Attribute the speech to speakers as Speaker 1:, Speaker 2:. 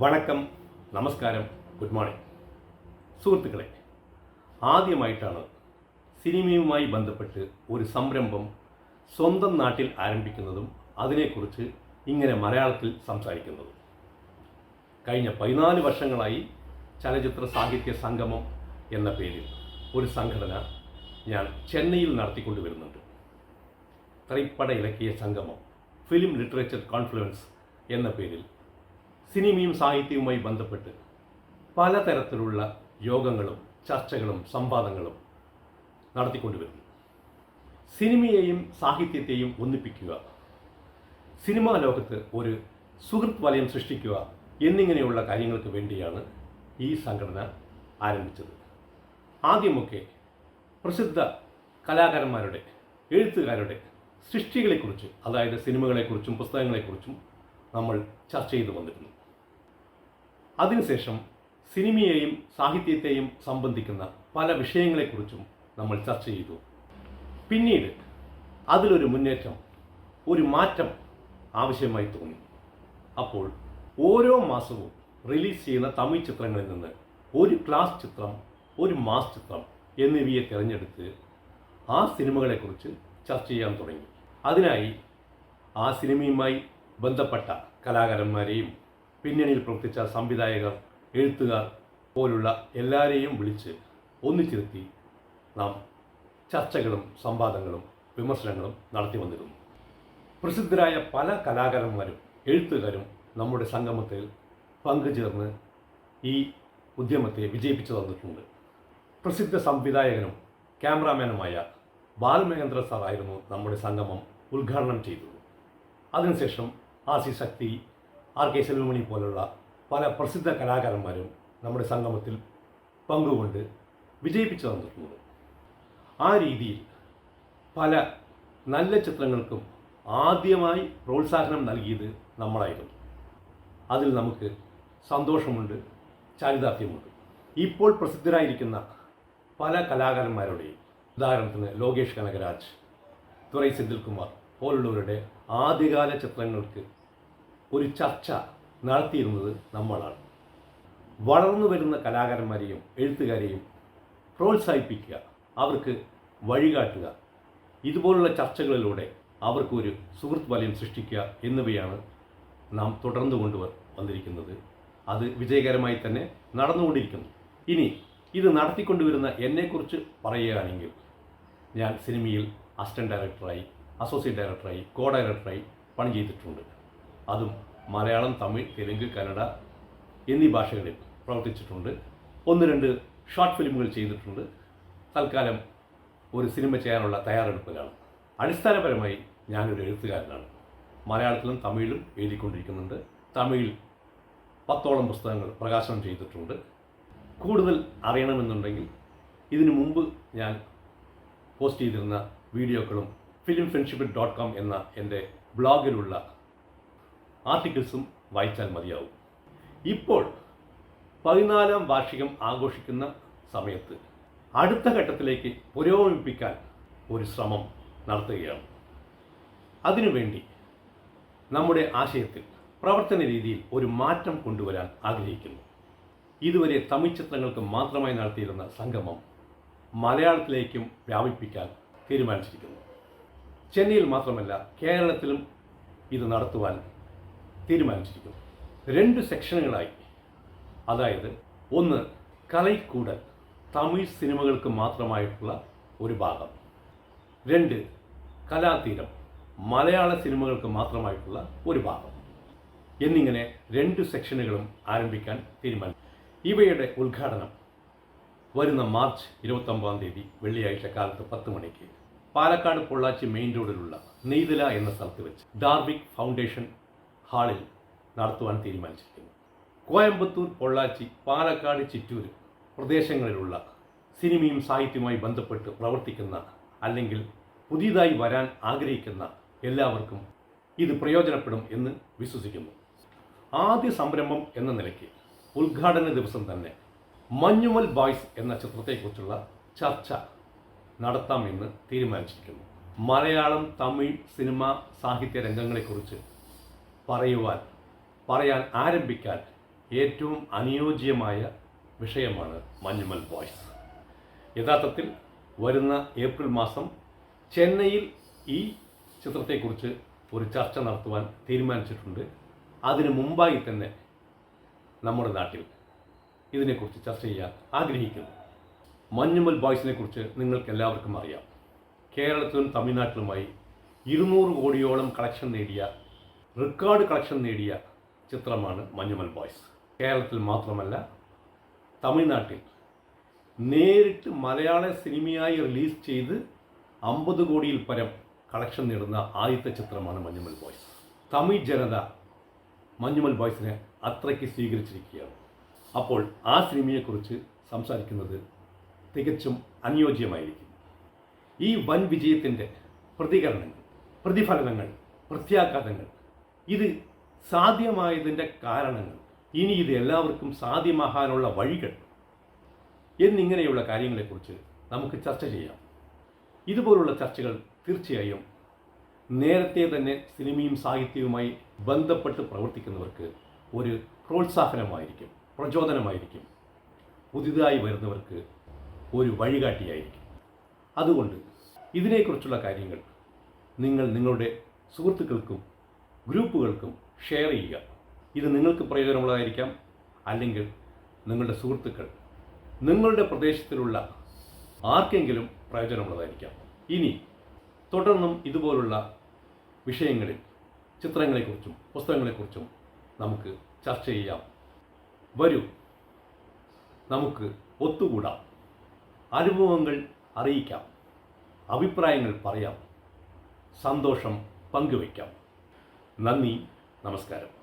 Speaker 1: വണക്കം നമസ്കാരം good morning. സുഹൃത്തുക്കളെ ആദ്യമായിട്ടാണ് സിനിമയുമായി ബന്ധപ്പെട്ട് ഒരു സംരംഭം സ്വന്തം നാട്ടിൽ ആരംഭിക്കുന്നതും അതിനെക്കുറിച്ച് ഇങ്ങനെ മലയാളത്തിൽ സംസാരിക്കുന്നതും. കഴിഞ്ഞ പതിനാല് വർഷങ്ങളായി ചലച്ചിത്ര സാഹിത്യ സംഗമം എന്ന പേരിൽ ഒരു സംഘടന ഞാൻ ചെന്നൈയിൽ നടത്തിക്കൊണ്ടുവരുന്നുണ്ട്. ത്രൈപ്പട ഇലക്കിയ സംഗമം ഫിലിം ലിറ്ററേച്ചർ കോൺഫ്ലുവൻസ് എന്ന പേരിൽ സിനിമയും സാഹിത്യവുമായി ബന്ധപ്പെട്ട് പലതരത്തിലുള്ള യോഗങ്ങളും ചർച്ചകളും സംവാദങ്ങളും നടത്തിക്കൊണ്ടുവരുന്നു. സിനിമയെയും സാഹിത്യത്തെയും ഒന്നിപ്പിക്കുക സിനിമാ ലോകത്ത് ഒരു സുഹൃത്ത് വലയം സൃഷ്ടിക്കുക എന്നിങ്ങനെയുള്ള കാര്യങ്ങൾക്ക് വേണ്ടിയാണ് ഈ സംഘടന ആരംഭിച്ചത്. ആദ്യമൊക്കെ പ്രസിദ്ധ കലാകാരന്മാരുടെ എഴുത്തുകാരുടെ സൃഷ്ടികളെക്കുറിച്ച് അതായത് സിനിമകളെക്കുറിച്ചും പുസ്തകങ്ങളെക്കുറിച്ചും നമ്മൾ ചർച്ച ചെയ്തു വന്നിരുന്നു. അതിനുശേഷം സിനിമയെയും സാഹിത്യത്തെയും സംബന്ധിക്കുന്ന പല വിഷയങ്ങളെക്കുറിച്ചും നമ്മൾ ചർച്ച ചെയ്തു. പിന്നീട് അതിലൊരു മുന്നേറ്റം ഒരു മാറ്റം ആവശ്യമായി തോന്നി. അപ്പോൾ ഓരോ മാസവും റിലീസ് ചെയ്യുന്ന തമിഴ് ചിത്രങ്ങളിൽ നിന്ന് ഒരു ക്ലാസ് ചിത്രം ഒരു മാസ് ചിത്രം എന്നിവയെ തിരഞ്ഞെടുത്ത് ആ സിനിമകളെക്കുറിച്ച് ചർച്ച ചെയ്യാൻ തുടങ്ങി. അതിനായി ആ സിനിമയുമായി ബന്ധപ്പെട്ട കലാകാരന്മാരെയും പിന്നണിയിൽ പ്രവർത്തിച്ച സംവിധായകർ എഴുത്തുകാർ പോലുള്ള എല്ലാവരെയും വിളിച്ച് ഒന്നിച്ചിരുത്തി നാം ചർച്ചകളും സംവാദങ്ങളും വിമർശനങ്ങളും നടത്തി വന്നിരുന്നു. പ്രസിദ്ധരായ പല കലാകാരന്മാരും എഴുത്തുകാരും നമ്മുടെ സംഗമത്തിൽ പങ്കുചേർന്ന് ഈ ഉദ്യമത്തെ വിജയിപ്പിച്ചു തന്നിട്ടുണ്ട്. പ്രസിദ്ധ സംവിധായകനും ക്യാമറാമാനുമായ ബാലമഹേന്ദ്ര സാറായിരുന്നു നമ്മുടെ സംഗമം ഉദ്ഘാടനം ചെയ്തത്. അതിനുശേഷം ആസി ശക്തി ആർ കെ സെൽവമണി പോലുള്ള പല പ്രസിദ്ധ കലാകാരന്മാരും നമ്മുടെ സംഗമത്തിൽ പങ്കുകൊണ്ട് വിജയിപ്പിച്ചു തന്നിട്ടുണ്ട്. ആ രീതിയിൽ പല നല്ല ചിത്രങ്ങൾക്കും ആദ്യമായി പ്രോത്സാഹനം നൽകിയത് നമ്മളായിരുന്നു. അതിൽ നമുക്ക് സന്തോഷമുണ്ട് ചാരിതാർത്ഥ്യമുണ്ട്. ഇപ്പോൾ പ്രസിദ്ധരായിരിക്കുന്ന പല കലാകാരന്മാരുടെയും ഉദാഹരണത്തിന് ലോകേഷ് കനകരാജ് തുറൈ സെന്തിൽകുമാർ പോലുള്ളവരുടെ ആദ്യകാല ചിത്രങ്ങൾക്ക് ഒരു ചർച്ച നടത്തിയിരുന്നത് നമ്മളാണ്. വളർന്നു വരുന്ന കലാകാരന്മാരെയും എഴുത്തുകാരെയും പ്രോത്സാഹിപ്പിക്കുക അവർക്ക് വഴികാട്ടുക. ഇതുപോലുള്ള ചർച്ചകളിലൂടെ അവർക്കൊരു സുഹൃത്ത് വലയം സൃഷ്ടിക്കുക എന്നിവയാണ് നാം തുടർന്നു കൊണ്ടു വന്നിരിക്കുന്നത്. അത് വിജയകരമായി തന്നെ നടന്നുകൊണ്ടിരിക്കുന്നു. ഇനി ഇത് നടത്തിക്കൊണ്ടുവരുന്ന എന്നെക്കുറിച്ച് പറയുകയാണെങ്കിൽ ഞാൻ സിനിമയിൽ അസിസ്റ്റന്റ് ഡയറക്ടറായി അസോസിയേറ്റ് ഡയറക്ടറായി കോ ഡയറക്ടറായി പണി ചെയ്തിട്ടുണ്ട് അതും മലയാളം തമിഴ് തെലുങ്ക് കന്നഡ എന്നീ ഭാഷകളിൽ പ്രവർത്തിച്ചിട്ടുണ്ട്. ഒന്ന് രണ്ട് ഷോർട്ട് ഫിലിമുകൾ ചെയ്തിട്ടുണ്ട്. തൽക്കാലം ഒരു സിനിമ ചെയ്യാനുള്ള തയ്യാറെടുപ്പിലാണ്. അടിസ്ഥാനപരമായി ഞാനൊരു എഴുത്തുകാരനാണ്. മലയാളത്തിലും തമിഴിലും എഴുതിക്കൊണ്ടിരിക്കുന്നുണ്ട്. തമിഴിൽ പത്തോളം പുസ്തകങ്ങൾ പ്രകാശനം ചെയ്തിട്ടുണ്ട്. കൂടുതൽ അറിയണമെന്നുണ്ടെങ്കിൽ ഇതിനു മുമ്പ് ഞാൻ പോസ്റ്റ് ചെയ്തിരുന്ന വീഡിയോകളും ഫിലിം ഫ്രണ്ട്ഷിപ്പ് ഡോട്ട് കോം എന്ന എന്റെ ബ്ലോഗിലുള്ള ആർട്ടിക്കിൾസും വായിച്ചാൽ മതിയാവും. ഇപ്പോൾ പതിനാലാം വാർഷികം ആഘോഷിക്കുന്ന സമയത്ത് അടുത്ത ഘട്ടത്തിലേക്ക് പുരോഗമിപ്പിക്കാൻ ഒരു ശ്രമം നടത്തുകയാണ്. അതിനുവേണ്ടി നമ്മുടെ ആശയത്തിൽ പ്രവർത്തന രീതിയിൽ ഒരു മാറ്റം കൊണ്ടുവരാൻ ആഗ്രഹിക്കുന്നു. ഇതുവരെ തമിഴ് ചിത്രങ്ങൾക്ക് മാത്രമായി നടത്തിയിരുന്ന സംഗമം മലയാളത്തിലേക്കും വ്യാപിപ്പിക്കാൻ തീരുമാനിച്ചിരിക്കുന്നു. ചെന്നൈയിൽ മാത്രമല്ല കേരളത്തിലും ഇത് നടത്തുവാൻ തീരുമാനിച്ചിരിക്കുന്നു. രണ്ട് സെക്ഷനുകളായി. അതായത് ഒന്ന് കലൈക്കൂടൽ തമിഴ് സിനിമകൾക്ക് മാത്രമായിട്ടുള്ള ഒരു ഭാഗം. രണ്ട് കലാതീരം മലയാള സിനിമകൾക്ക് മാത്രമായിട്ടുള്ള ഒരു ഭാഗം. എന്നിങ്ങനെ രണ്ട് സെക്ഷനുകളും ആരംഭിക്കാൻ തീരുമാനിച്ചു. ഇവയുടെ ഉദ്ഘാടനം വരുന്ന മാർച്ച് ഇരുപത്തൊമ്പതാം തീയതി വെള്ളിയാഴ്ച കാലത്ത് പത്ത് മണിക്ക് പാലക്കാട് പൊള്ളാച്ചി മെയിൻ റോഡിലുള്ള നെയ്തല എന്ന സ്ഥലത്ത് വെച്ച് ഡാർബിക് ഫൗണ്ടേഷൻ ഹാളിൽ നടത്തുവാൻ തീരുമാനിച്ചിരിക്കുന്നു. കോയമ്പത്തൂർ പൊള്ളാച്ചി പാലക്കാട് ചിറ്റൂർ പ്രദേശങ്ങളിലുള്ള സിനിമയും സാഹിത്യവുമായി ബന്ധപ്പെട്ട് പ്രവർത്തിക്കുന്ന അല്ലെങ്കിൽ പുതിയതായി വരാൻ ആഗ്രഹിക്കുന്ന എല്ലാവർക്കും ഇത് പ്രയോജനപ്പെടും എന്ന് വിശ്വസിക്കുന്നു. ആദ്യ സംരംഭം എന്ന നിലയ്ക്ക് ഉദ്ഘാടന ദിവസം തന്നെ മഞ്ഞുമൽ ബോയ്സ് എന്ന ചിത്രത്തെക്കുറിച്ചുള്ള ചർച്ച നടത്താമെന്ന് തീരുമാനിച്ചിരിക്കുന്നു. മലയാളം തമിഴ് സിനിമ സാഹിത്യ രംഗങ്ങളെക്കുറിച്ച് പറയുവാൻ പറയാൻ ആരംഭിക്കാൻ ഏറ്റവും അനുയോജ്യമായ വിഷയമാണ് മഞ്ഞുമൽ ബോയ്സ് യഥാർത്ഥത്തിൽ വരുന്ന ഏപ്രിൽ മാസം ചെന്നൈയിൽ ഈ ചിത്രത്തെക്കുറിച്ച് ഒരു ചർച്ച നടത്തുവാൻ തീരുമാനിച്ചിട്ടുണ്ട്. അതിനു മുമ്പായി തന്നെ നമ്മുടെ നാട്ടിൽ ഇതിനെക്കുറിച്ച് ചർച്ച ചെയ്യാൻ ആഗ്രഹിക്കുന്നു. മഞ്ഞുമൽ ബോയ്സിനെ കുറിച്ച് നിങ്ങൾക്ക് എല്ലാവർക്കും അറിയാം. കേരളത്തിലും തമിഴ്നാട്ടിലുമായി ഇരുന്നൂറ് കോടിയോളം കളക്ഷൻ നേടിയ റെക്കോർഡ് കളക്ഷൻ നേടിയ ചിത്രമാണ് മഞ്ഞുമൽ ബോയ്സ്. കേരളത്തിൽ മാത്രമല്ല തമിഴ്നാട്ടിൽ നേരിട്ട് മലയാള സിനിമയായി റിലീസ് ചെയ്ത് അമ്പത് കോടിയിൽ പരം കളക്ഷൻ നേടുന്ന ആദ്യത്തെ ചിത്രമാണ് മഞ്ഞുമൽ ബോയ്സ്. തമിഴ് ജനത മഞ്ഞുമൽ ബോയ്സിനെ അത്രയ്ക്ക് സ്വീകരിച്ചിരിക്കുകയാണ്. അപ്പോൾ ആ സിനിമയെക്കുറിച്ച് സംസാരിക്കുന്നത് തികച്ചും അനുയോജ്യമായിരിക്കും. ഈ വൻ വിജയത്തിന്റെ പ്രതികരണങ്ങൾ പ്രതിഫലനങ്ങൾ പ്രത്യാഘാതങ്ങൾ ഇത് സാധ്യമായതിന്റെ കാരണങ്ങൾ. ഇനി ഇത് എല്ലാവർക്കും സാധ്യമാകാനുള്ള വഴികൾ എന്നിങ്ങനെയുള്ള കാര്യങ്ങളെക്കുറിച്ച് നമുക്ക് ചർച്ച ചെയ്യാം. ഇതുപോലുള്ള ചർച്ചകൾ തീർച്ചയായും നേരത്തെ തന്നെ സിനിമയും സാഹിത്യവുമായി ബന്ധപ്പെട്ട് പ്രവർത്തിക്കുന്നവർക്ക് ഒരു പ്രോത്സാഹനമായിരിക്കും പ്രചോദനമായിരിക്കും പുതിയതായി വരുന്നവർക്ക് ഒരു വഴികാട്ടിയായിരിക്കും. അതുകൊണ്ട് ഇതിനെക്കുറിച്ചുള്ള കാര്യങ്ങൾ നിങ്ങൾ നിങ്ങളുടെ സുഹൃത്തുക്കൾക്കും ഗ്രൂപ്പുകൾക്കും ഷെയർ ചെയ്യുക. ഇത് നിങ്ങൾക്ക് പ്രയോജനമുള്ളതായിരിക്കാം. അല്ലെങ്കിൽ നിങ്ങളുടെ സുഹൃത്തുക്കൾ നിങ്ങളുടെ പ്രദേശത്തിലുള്ള ആർക്കെങ്കിലും പ്രയോജനമുള്ളതായിരിക്കാം. ഇനി തുടർന്നും ഇതുപോലുള്ള വിഷയങ്ങളിൽ ചിത്രങ്ങളെക്കുറിച്ചും പുസ്തകങ്ങളെക്കുറിച്ചും നമുക്ക് ചർച്ച ചെയ്യാം. വരൂ. നമുക്ക് ഒത്തുകൂടാം. അനുഭവങ്ങൾ അറിയിക്കാം. അഭിപ്രായങ്ങൾ പറയാം. സന്തോഷം പങ്കുവയ്ക്കാം. നന്ദി നമസ്കാരം.